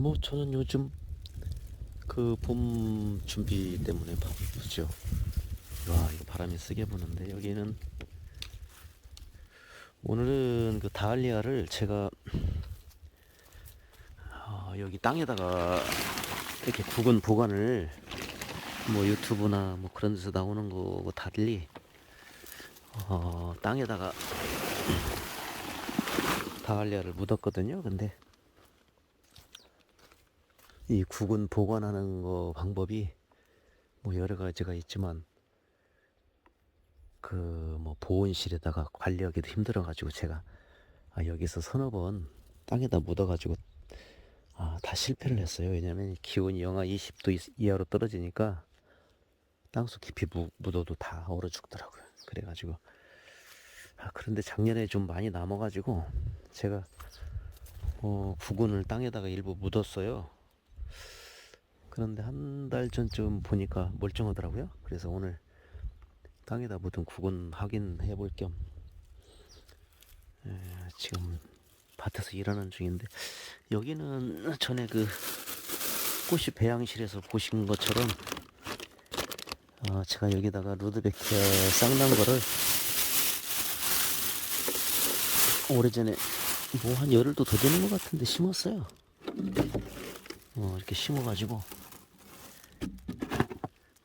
뭐 저는 요즘 그 봄 준비 때문에 바쁘죠. 와 이거 바람이 세게 부는데 여기는 오늘은 그 다알리아를 제가 어, 여기 땅에다가 이렇게 구근 보관을 뭐 유튜브나 뭐 그런 데서 나오는 거고 달리 어, 땅에다가 다알리아를 묻었거든요. 근데 이 구근 보관하는 거 방법이 뭐 여러 가지가 있지만 그 뭐 보온실에다가 관리하기도 힘들어 가지고 제가 아 여기서 서너 번 땅에다 묻어 가지고 아 다 실패를 했어요. 왜냐면 기온이 영하 20도 이- 이하로 떨어지니까 땅속 깊이 무- 묻어도 다 얼어 죽더라고요. 그래 가지고 아 그런데 작년에 좀 많이 남아 가지고 제가 어 구근을 땅에다가 일부 묻었어요 그런데 한 달 전쯤 보니까 멀쩡하더라고요. 그래서 오늘 땅에다 묻은 구근 확인해 볼 겸 지금 밭에서 일하는 중인데 여기는 전에 그 꽃이 배양실에서 보신 것처럼 어, 제가 여기다가 루드베키아 쌍난 거를 오래전에 뭐 한 열흘도 더 되는 것 같은데 심었어요. 어, 이렇게 심어가지고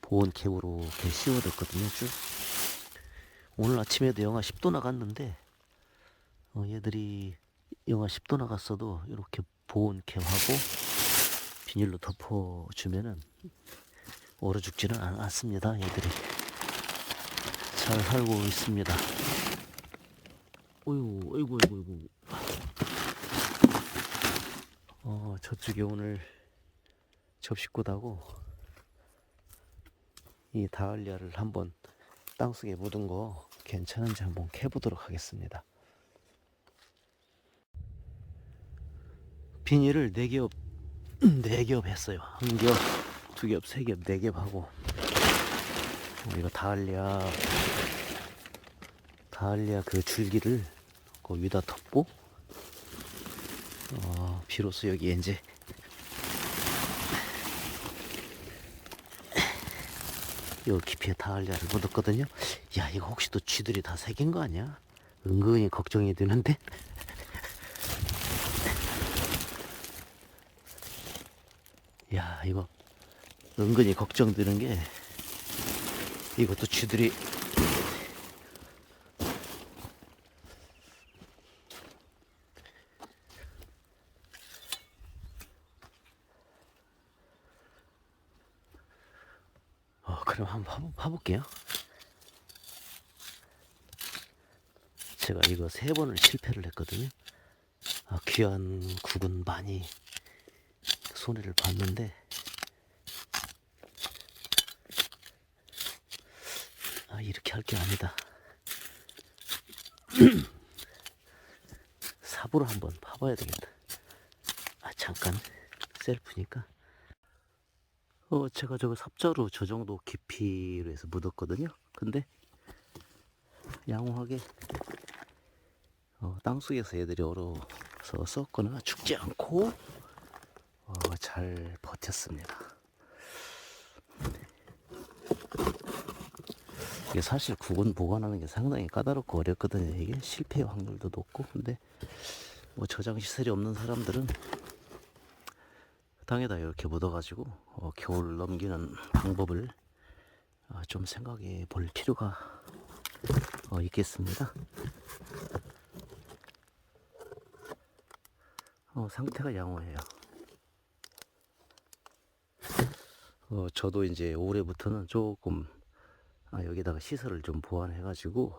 보온 캡으로 이렇게 씌워뒀거든요 쭉. 오늘 아침에도 영하 10도 나갔는데 어, 얘들이 영하 10도 나갔어도 이렇게 보온 캡하고 비닐로 덮어주면은 얼어 죽지는 않- 않습니다 얘들이. 잘 살고 있습니다. 어이구 어이구 어이구 어이구. 어 저쪽에 오늘 접시꽃하고 이 다알리아를 한번 땅속에 묻은 거 괜찮은지 한번 캐보도록 하겠습니다. 비닐을 네 겹, 네겹 했어요. 한 겹, 두 겹, 세 겹, 네겹 하고 어, 이거 다알리아 다알리아 그 줄기를 그 위다 덮고 어, 비로소 여기 이제 요 깊이에 다알리아를 묻었거든요. 야 이거 혹시 또 쥐들이 다 새긴 거 아니야? 은근히 걱정이 되는데. 야 이거 은근히 걱정되는 게 이것도 쥐들이 그럼 한번 파보, 파볼게요. 제가 이거 세 번을 실패를 했거든요. 아, 귀한 국은 많이 손해를 봤는데, 아, 이렇게 할 게 아니다. 삽으로 한번 파봐야 되겠다. 아, 잠깐. 셀프니까. 어, 제가 저거 삽자루 저 정도 깊이로 해서 묻었거든요. 근데 양호하게 어, 땅속에서 애들이 얼어서 썩거나 죽지 않고 어, 잘 버텼습니다. 이게 사실 구근 보관하는 게 상당히 까다롭고 어렵거든요. 이게 실패 확률도 높고 근데 뭐 저장 시설이 없는 사람들은 땅에다 이렇게 묻어가지고 어, 겨울 넘기는 방법을 어, 좀 생각해 볼 필요가 어, 있겠습니다. 어, 상태가 양호해요. 어, 저도 이제 올해부터는 조금 아, 여기다가 시설을 좀 보완해가지고